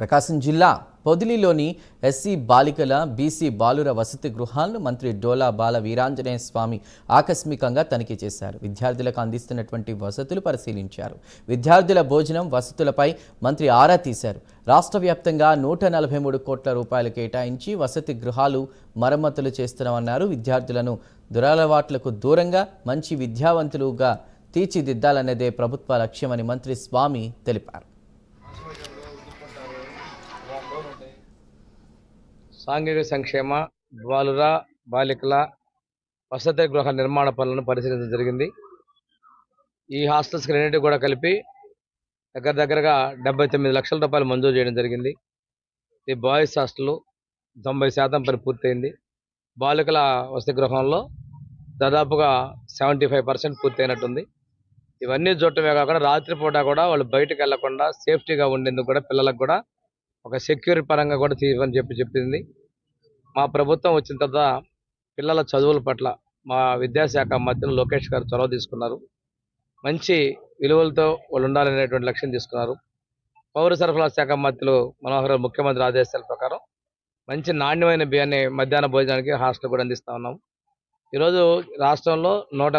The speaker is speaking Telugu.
ప్రకాశం జిల్లా పొదిలిలోని ఎస్సీ బాలికల బీసీ బాలుర వసతి గృహాలను మంత్రి డోలా బాల వీరాంజనేయ స్వామి ఆకస్మికంగా తనిఖీ చేశారు. విద్యార్థులకు అందిస్తున్నటువంటి వసతులు పరిశీలించారు. విద్యార్థుల భోజనం వసతులపై మంత్రి ఆరా తీశారు. రాష్ట్ర వ్యాప్తంగా నూట నలభై మూడు కోట్ల రూపాయలు కేటాయించి వసతి గృహాలు మరమ్మతులు చేస్తున్నామన్నారు. విద్యార్థులను దురలవాట్లకు దూరంగా మంచి విద్యావంతులుగా తీర్చిదిద్దాలన్నదే ప్రభుత్వ లక్ష్యమని మంత్రి స్వామి తెలిపారు. సాంఘిక సంక్షేమ బాలుర బాలికల వసతి గృహ నిర్మాణ పనులను పరిశీలించడం జరిగింది. ఈ హాస్టల్స్కి రెండింటి కూడా కలిపి దగ్గర దగ్గరగా డెబ్బై తొమ్మిది లక్షల రూపాయలు మంజూరు చేయడం జరిగింది. ఈ బాయ్స్ హాస్టల్ తొంభై శాతం పని పూర్తయింది. బాలికల వసతి గృహంలో దాదాపుగా సెవెంటీ ఫైవ్ పర్సెంట్ పూర్తయినట్టుంది. ఇవన్నీ చూడటమే కాకుండా రాత్రిపూట కూడా వాళ్ళు బయటకు వెళ్ళకుండా సేఫ్టీగా ఉండేందుకు కూడా పిల్లలకు కూడా ఒక సెక్యూరిటీ పరంగా కూడా తీయమని చెప్పి చెప్పింది. మా ప్రభుత్వం వచ్చిన తర్వాత పిల్లల చదువుల పట్ల మా విద్యాశాఖ మంత్రి లోకేష్ గారు చొరవ తీసుకున్నారు. మంచి విలువలతో వాళ్ళు ఉండాలనేటువంటి లక్ష్యం తీసుకున్నారు. పౌర సరఫరా శాఖ మంత్రులు మనోహర్ ముఖ్యమంత్రి ఆదేశాల ప్రకారం మంచి నాణ్యమైన బియ్యాన్ని మధ్యాహ్న భోజనానికి హాస్టల్ కూడా అందిస్తూ ఉన్నాం. ఈరోజు రాష్ట్రంలో నూట